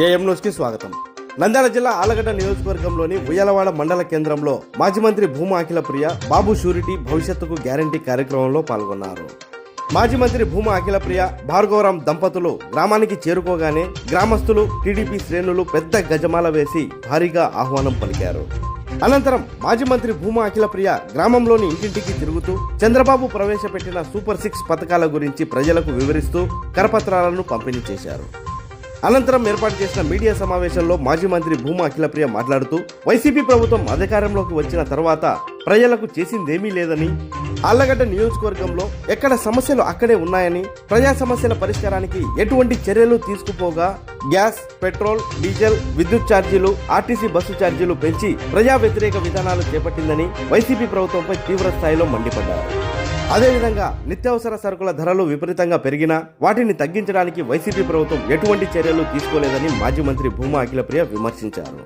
AM న్యూస్కి స్వాగతం. నంద్యాల జిల్లా ఆలగడ్డ నియోజకవర్గంలోని ఉయ్యలవాడ మండల కేంద్రంలో మాజీ మంత్రి భూమా అఖిల ప్రియ బాబు షూరిటీ భవిష్యత్తుకు గ్యారంటీ కార్యక్రమంలో పాల్గొన్నారు. మాజీ మంత్రి భూమా అఖిల ప్రియ భార్గవరాం దంపతులు గ్రామానికి చేరుకోగానే గ్రామస్తులు టీడీపీ శ్రేణులు పెద్ద గజమాల వేసి భారీగా ఆహ్వానం పలికారు. అనంతరం మాజీ మంత్రి భూమా అఖిల ప్రియ గ్రామంలోని ఇంటింటికి తిరుగుతూ చంద్రబాబు ప్రవేశపెట్టిన సూపర్ సిక్స్ పథకాల గురించి ప్రజలకు వివరిస్తూ కరపత్రాలను పంపిణీ చేశారు. అనంతరం ఏర్పాటు చేసిన మీడియా సమావేశంలో మాజీ మంత్రి భూమా అఖిలప్రియ మాట్లాడుతూ వైసీపీ ప్రభుత్వం అధికారంలోకి వచ్చిన తర్వాత ప్రజలకు చేసిందేమీ లేదని ఆళ్ళగడ్డ నియోజకవర్గంలో ఎక్కడ సమస్యలు అక్కడే ఉన్నాయని ప్రజా సమస్యల పరిష్కారానికి ఎటువంటి చర్యలు తీసుకుపోగా గ్యాస్ పెట్రోల్ డీజిల్ విద్యుత్ ఛార్జీలు ఆర్టీసీ బస్సు ఛార్జీలు పెంచి ప్రజా వ్యతిరేక విధానాలు చేపట్టిందని వైసీపీ ప్రభుత్వంపై తీవ్ర స్థాయిలో మండిపడ్డారు. అదేవిధంగా నిత్యావసర సరుకుల ధరలు విపరీతంగా పెరిగినా వాటిని తగ్గించడానికి వైసీపీ ప్రభుత్వం ఎటువంటి చర్యలు తీసుకోలేదని మాజీ మంత్రి భూమా అఖిలప్రియ విమర్శించారు.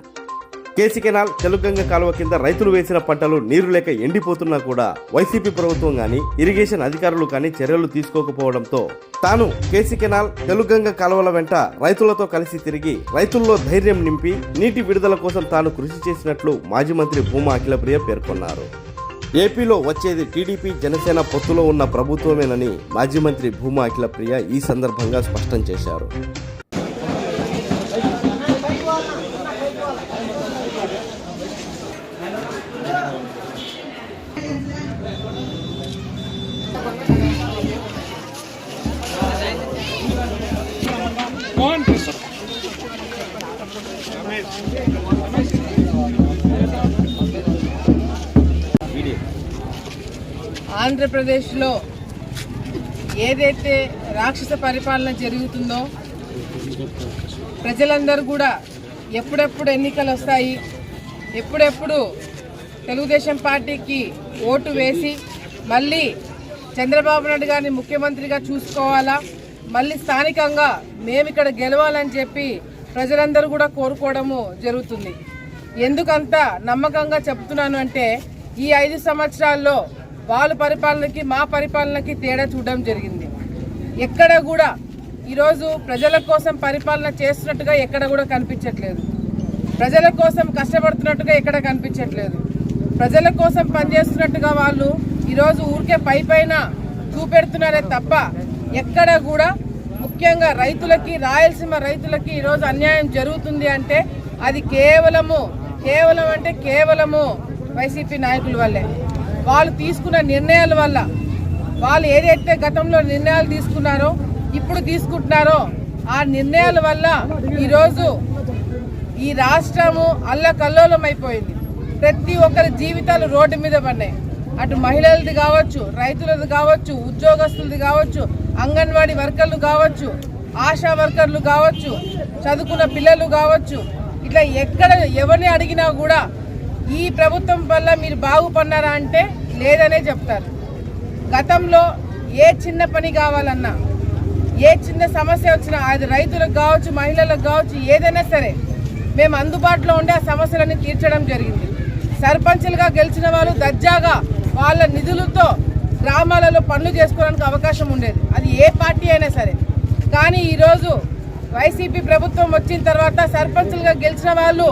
కేసీ కెనాల్ తెలుగంగ కాలువ కింద రైతులు వేసిన పంటలు నీరు లేక ఎండిపోతున్నా కూడా వైసీపీ ప్రభుత్వం గాని ఇరిగేషన్ అధికారులు కానీ చర్యలు తీసుకోకపోవడంతో తాను కేసీ కెనాల్ తెలుగంగ కాలువల వెంట రైతులతో కలిసి తిరిగి రైతుల్లో ధైర్యం నింపి నీటి విడుదల కోసం తాను కృషి చేసినట్లు మాజీ మంత్రి భూమా అఖిలప్రియ పేర్కొన్నారు. ఏపీలో వచ్చేది టీడీపీ జనసేన పొత్తులో ఉన్న ప్రభుత్వమేనని మాజీ మంత్రి భూమా అఖిలప్రియ ఈ సందర్భంగా స్పష్టం చేశారు. ఆంధ్రప్రదేశ్లో ఏదైతే రాక్షస పరిపాలన జరుగుతుందో ప్రజలందరూ కూడా ఎప్పుడెప్పుడు ఎన్నికలు వస్తాయి ఎప్పుడెప్పుడు తెలుగుదేశం పార్టీకి ఓటు వేసి మళ్ళీ చంద్రబాబు నాయుడు గారిని ముఖ్యమంత్రిగా చూసుకోవాలా? మళ్ళీ స్థానికంగా మేము ఇక్కడ గెలవాలని చెప్పి ప్రజలందరూ కూడా కోరుకోవడము జరుగుతుంది. ఎందుకంత నమ్మకంగా చెప్తున్నాను అంటే ఈ ఐదు సంవత్సరాల్లో వాళ్ళ పరిపాలనకి మా పరిపాలనకి తేడా చూడడం జరిగింది. ఎక్కడ కూడా ఈరోజు ప్రజల కోసం పరిపాలన చేస్తున్నట్టుగా ఎక్కడ కూడా కనిపించట్లేదు. ప్రజల కోసం కష్టపడుతున్నట్టుగా ఎక్కడ కనిపించట్లేదు. ప్రజల కోసం పనిచేస్తున్నట్టుగా వాళ్ళు ఈరోజు ఊరికే పై పైన చూపెడుతున్నారే తప్ప ఎక్కడ కూడా ముఖ్యంగా రైతులకి రాయలసీమ రైతులకి ఈరోజు అన్యాయం జరుగుతుంది అంటే అది కేవలము కేవలం అంటే కేవలము వైసీపీ నాయకుల వల్లే. వాళ్ళు తీసుకున్న నిర్ణయాల వల్ల వాళ్ళు ఏదైతే గతంలో నిర్ణయాలు తీసుకున్నారో ఇప్పుడు తీసుకుంటున్నారో ఆ నిర్ణయాల వల్ల ఈరోజు ఈ రాష్ట్రము అల్లకల్లోలం అయిపోయింది ప్రతి ఒక్కరి జీవితాలు రోడ్డు మీద పడినాయి అటు మహిళలది కావచ్చు రైతులది కావచ్చు ఉద్యోగస్తులది కావచ్చు అంగన్వాడీ వర్కర్లు కావచ్చు ఆశా వర్కర్లు కావచ్చు చదువుకున్న పిల్లలు కావచ్చు ఇట్లా ఎక్కడ ఎవరిని అడిగినా కూడా ఈ ప్రభుత్వం వల్ల మీరు బాగుపడినారా అంటే లేదనే చెప్తారు. గతంలో ఏ చిన్న పని కావాలన్నా ఏ చిన్న సమస్య వచ్చినా అది రైతులకు కావచ్చు మహిళలకు కావచ్చు ఏదైనా సరే మేము అందుబాటులో ఉండే ఆ సమస్యలన్నీ తీర్చడం జరిగింది. సర్పంచ్లుగా గెలిచిన వాళ్ళు దర్జాగా వాళ్ళ నిధులతో గ్రామాలలో పనులు చేసుకోవడానికి అవకాశం ఉండేది. అది ఏ పార్టీ అయినా సరే. కానీ ఈరోజు వైసీపీ ప్రభుత్వం వచ్చిన తర్వాత సర్పంచ్లుగా గెలిచిన వాళ్ళు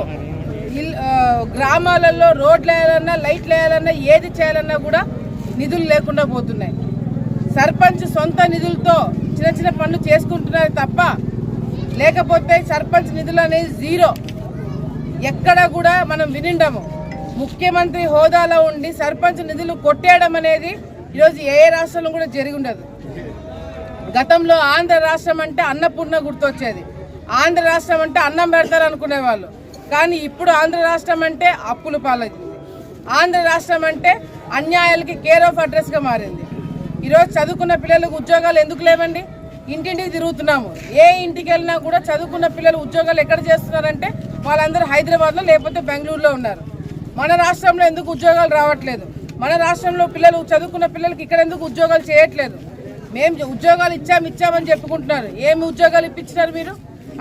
గ్రామాలలో రోడ్లు వేయాలన్నా లైట్లు వేయాలన్నా ఏది చేయాలన్నా కూడా నిధులు లేకుండా పోతున్నాయి. సర్పంచ్ సొంత నిధులతో చిన్న చిన్న పనులు చేసుకుంటున్నారు తప్ప లేకపోతే సర్పంచ్ నిధులు అనేది జీరో. ఎక్కడ కూడా మనం వినిండము. ముఖ్యమంత్రి హోదాలో ఉండి సర్పంచ్ నిధులు కొట్టేయడం అనేది ఈరోజు ఏ రాష్ట్రంలో కూడా జరిగి ఉండదు గతంలో ఆంధ్ర రాష్ట్రం అంటే అన్నపూర్ణ గుర్తొచ్చేది. ఆంధ్ర రాష్ట్రం అంటే అన్నం పెడతారు అనుకునేవాళ్ళు. కానీ ఇప్పుడు ఆంధ్ర రాష్ట్రం అంటే అప్పుల పాలైంది. ఆంధ్ర రాష్ట్రం అంటే అన్యాయాలకి కేర్ ఆఫ్ అడ్రస్గా మారింది. ఈరోజు చదువుకున్న పిల్లలకు ఉద్యోగాలు ఎందుకు లేవండి? ఇంటింటికి తిరుగుతున్నాము. ఏ ఇంటికి వెళ్ళినా కూడా చదువుకున్న పిల్లలు ఉద్యోగాలు ఎక్కడ చేస్తున్నారంటే వాళ్ళందరూ హైదరాబాద్లో లేకపోతే బెంగళూరులో ఉన్నారు. మన రాష్ట్రంలో ఎందుకు ఉద్యోగాలు రావట్లేదు? మన రాష్ట్రంలో పిల్లలు చదువుకున్న పిల్లలకి ఇక్కడ ఎందుకు ఉద్యోగాలు చేయట్లేదు? మేము ఉద్యోగాలు ఇచ్చాము ఇచ్చామని చెప్పుకుంటున్నారు. ఏమి ఉద్యోగాలు ఇప్పించినారు మీరు?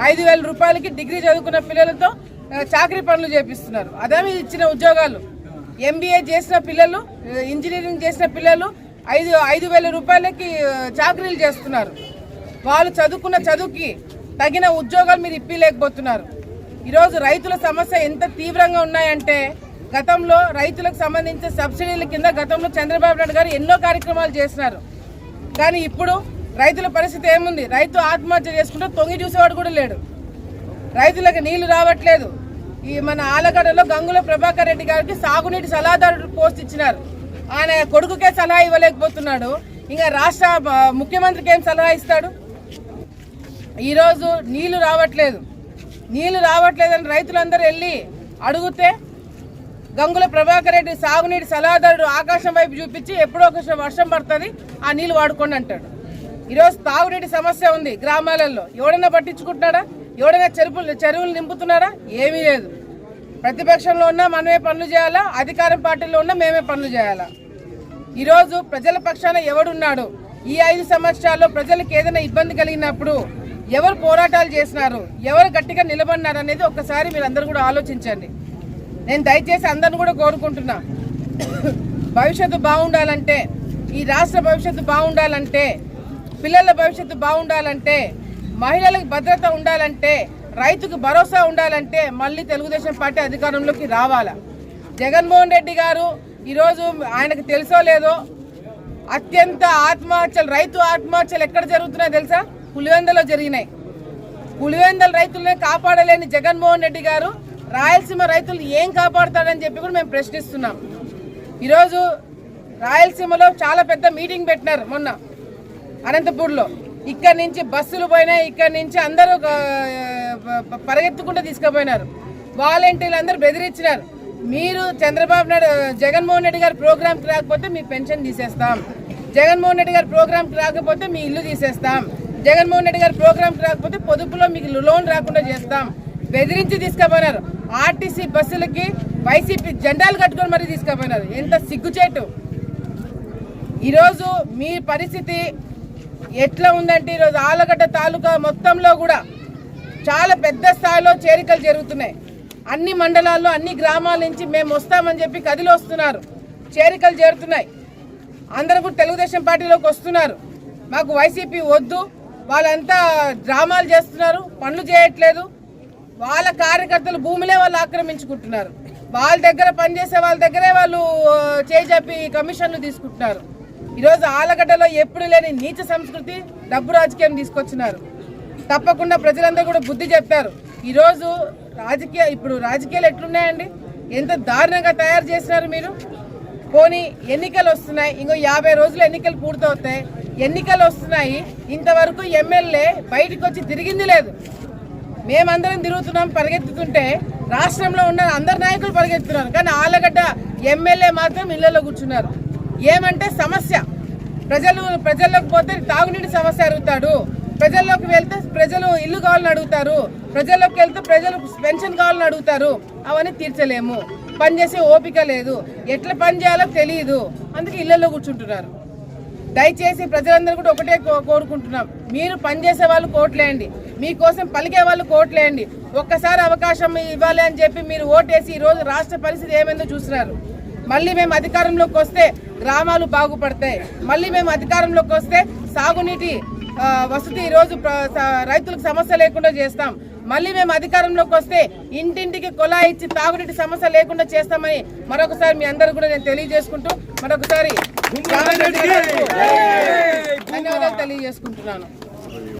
ఐదు వేల రూపాయలకి డిగ్రీ చదువుకున్న పిల్లలతో చాకరీ పనులు చేపిస్తున్నారు. అదే ఇచ్చిన ఉద్యోగాలు? ఎంబీఏ చేసిన పిల్లలు ఇంజనీరింగ్ చేసిన పిల్లలు ఐదు ఐదు వేల రూపాయలకి చాకరీలు చేస్తున్నారు. వాళ్ళు చదువుకున్న చదువుకి తగిన ఉద్యోగాలు మీరు ఇప్పిలేకపోతున్నారు. ఈరోజు రైతుల సమస్య ఎంత తీవ్రంగా ఉన్నాయంటే గతంలో రైతులకు సంబంధించిన సబ్సిడీల కింద గతంలో చంద్రబాబు నాయుడు గారు ఎన్నో కార్యక్రమాలు చేసినారు. కానీ ఇప్పుడు రైతుల పరిస్థితి ఏముంది? రైతు ఆత్మహత్య చేసుకుంటే తొంగి చూసేవాడు కూడా లేడు. రైతులకు నీళ్ళు రావట్లేదు. ఈ మన ఆలగడలో గంగుల ప్రభాకర్ రెడ్డి గారికి సాగునీటి సలహాదారుడు పోస్ట్ ఇచ్చినారు. ఆయన కొడుకుకే సలహా ఇవ్వలేకపోతున్నాడు. ఇంకా రాష్ట్ర ముఖ్యమంత్రికి ఏం సలహా ఇస్తాడు? ఈరోజు నీళ్ళు రావట్లేదు. నీళ్ళు రావట్లేదని రైతులందరూ వెళ్ళి అడిగితే గంగుల ప్రభాకర్ రెడ్డి సాగునీటి సలహాదారుడు ఆకాశం వైపు చూపించి ఎప్పుడో ఒక వర్షం పడుతుంది ఆ నీళ్ళు వాడుకోండి అంటాడు. ఈరోజు తాగునీటి సమస్య ఉంది గ్రామాలలో. ఎవడైనా పట్టించుకుంటున్నాడా? ఎవడైనా చెరువులు చెరువులు నింపుతున్నారా ఏమీ లేదు. ప్రతిపక్షంలో ఉన్నా మనమే పనులు చేయాలా? అధికారం పార్టీలో ఉన్నా మేమే పనులు చేయాలా? ఈరోజు ప్రజల పక్షాన ఎవడున్నాడు? ఈ ఐదు సంవత్సరాల్లో ప్రజలకు ఏదైనా ఇబ్బంది కలిగినప్పుడు ఎవరు పోరాటాలు చేసినారు? ఎవరు గట్టిగా నిలబడినారు అనేది ఒక్కసారి మీరు కూడా ఆలోచించండి. నేను దయచేసి అందరిని కూడా కోరుకుంటున్నా. భవిష్యత్తు బాగుండాలంటే ఈ రాష్ట్ర భవిష్యత్తు బాగుండాలంటే పిల్లల భవిష్యత్తు బాగుండాలంటే మహిళలకు భద్రత ఉండాలంటే రైతుకు భరోసా ఉండాలంటే మళ్ళీ తెలుగుదేశం పార్టీ అధికారంలోకి రావాలా. జగన్మోహన్ రెడ్డి గారు ఈరోజు ఆయనకు తెలుసో లేదో అత్యంత ఆత్మహత్యలు రైతు ఆత్మహత్యలు ఎక్కడ జరుగుతున్నాయో తెలుసా? పులివెందలో జరిగినాయి. పులివెందల రైతులనే కాపాడలేని జగన్మోహన్ రెడ్డి గారు రాయలసీమ రైతులు ఏం కాపాడుతాడని చెప్పి కూడా మేము ప్రశ్నిస్తున్నాం. ఈరోజు రాయలసీమలో చాలా పెద్ద మీటింగ్ పెట్టినారు మొన్న అనంతపూర్లో. ఇక్కడ నుంచి బస్సులు పోయినాయి ఇక్కడ నుంచి అందరూ పరిగెత్తుకుంటూ తీసుకుపోయినారు. వాలంటీర్లు అందరూ బెదిరించినారు. మీరు చంద్రబాబు నాయుడు జగన్మోహన్ రెడ్డి గారి ప్రోగ్రామ్కి రాకపోతే మీ పెన్షన్ తీసేస్తాం. జగన్మోహన్ రెడ్డి గారి ప్రోగ్రామ్కి రాకపోతే మీ ఇల్లు తీసేస్తాం. జగన్మోహన్ రెడ్డి గారి ప్రోగ్రాంకి రాకపోతే పొదుపులో మీకు లోన్ రాకుండా చేస్తాం. బెదిరించి తీసుకుపోయినారు. ఆర్టీసీ బస్సులకి వైసీపీ జెండాలు కట్టుకొని మరీ తీసుకుపోయినారు. ఎంత సిగ్గుచేటు. ఈరోజు మీ పరిస్థితి ఎట్లా ఉందంటే ఈరోజు ఆలగడ్డ తాలూకా మొత్తంలో కూడా చాలా పెద్ద స్థాయిలో చేరికలు జరుగుతున్నాయి. అన్ని మండలాల్లో అన్ని గ్రామాల నుంచి మేము వస్తామని చెప్పి కదిలి వస్తున్నారు. చేరికలు చేరుతున్నాయి. అందరూ కూడా తెలుగుదేశం పార్టీలోకి వస్తున్నారు. మాకు వైసీపీ వద్దు. వాళ్ళంతా డ్రామాలు చేస్తున్నారు. పనులు చేయట్లేదు. వాళ్ళ కార్యకర్తలు భూమిలే వాళ్ళు ఆక్రమించుకుంటున్నారు. వాళ్ళ దగ్గర పనిచేసే వాళ్ళ దగ్గరే వాళ్ళు చేజాపి కమిషన్లు తీసుకుంటున్నారు. ఈరోజు ఆలగడ్డలో ఎప్పుడు లేని నీచ సంస్కృతి డబ్బు రాజకీయం తీసుకొచ్చినారు. తప్పకుండా ప్రజలందరూ కూడా బుద్ధి చెప్తారు ఈరోజు రాజకీయ ఇప్పుడు రాజకీయాలు ఎట్లున్నాయండి? ఎంత దారుణంగా తయారు చేసినారు మీరు? పోనీ ఎన్నికలు వస్తున్నాయి. ఇంకో యాభై రోజులు ఎన్నికలు పూర్తవుతాయి. ఎన్నికలు వస్తున్నాయి. ఇంతవరకు ఎమ్మెల్యే బయటకు వచ్చి తిరిగింది లేదు. మేమందరం తిరుగుతున్నాం పరిగెత్తుతుంటే రాష్ట్రంలో ఉన్న అందరు నాయకులు పరిగెత్తున్నారు. కానీ ఆలగడ్డ ఎమ్మెల్యే మాత్రం ఇళ్ళలో కూర్చున్నారు. ఏమంటే సమస్య. ప్రజలు ప్రజల్లోకి పోతే తాగునీటి సమస్య అడుగుతాడు ప్రజల్లోకి వెళ్తే ప్రజలు ఇల్లు కావాలని అడుగుతారు. ప్రజల్లోకి వెళ్తే ప్రజలు పెన్షన్ కావాలని అడుగుతారు. అవన్నీ తీర్చలేము. పని చేసే ఓపిక లేదు. ఎట్లా పని చేయాలో తెలియదు అందుకే ఇళ్ళలో కూర్చుంటున్నారు. దయచేసి ప్రజలందరూ కూడా ఒకటే కో- కోరుకుంటున్నాం. మీరు పనిచేసే వాళ్ళు కోట్లేయండి. మీకోసం పలికే వాళ్ళు కోట్లేయండి. ఒక్కసారి అవకాశం ఇవ్వాలి అని చెప్పి మీరు ఓటేసి ఈ రోజు రాష్ట్ర పరిస్థితి ఏమైందో చూస్తున్నారు. మళ్ళీ మేము అధికారంలోకి వస్తే గ్రామాలు బాగుపడతాయి. మళ్ళీ మేము అధికారంలోకి వస్తే సాగునీటి వసతి ఈరోజు రైతులకు సమస్య లేకుండా చేస్తాం. మళ్ళీ మేము అధికారంలోకి వస్తే ఇంటింటికి కొలా ఇచ్చి తాగునీటి సమస్య లేకుండా చేస్తామని మరొకసారి మీ అందరూ కూడా నేను తెలియజేసుకుంటూ మరొకసారి ధన్యవాదాలు తెలియజేసుకుంటున్నాను.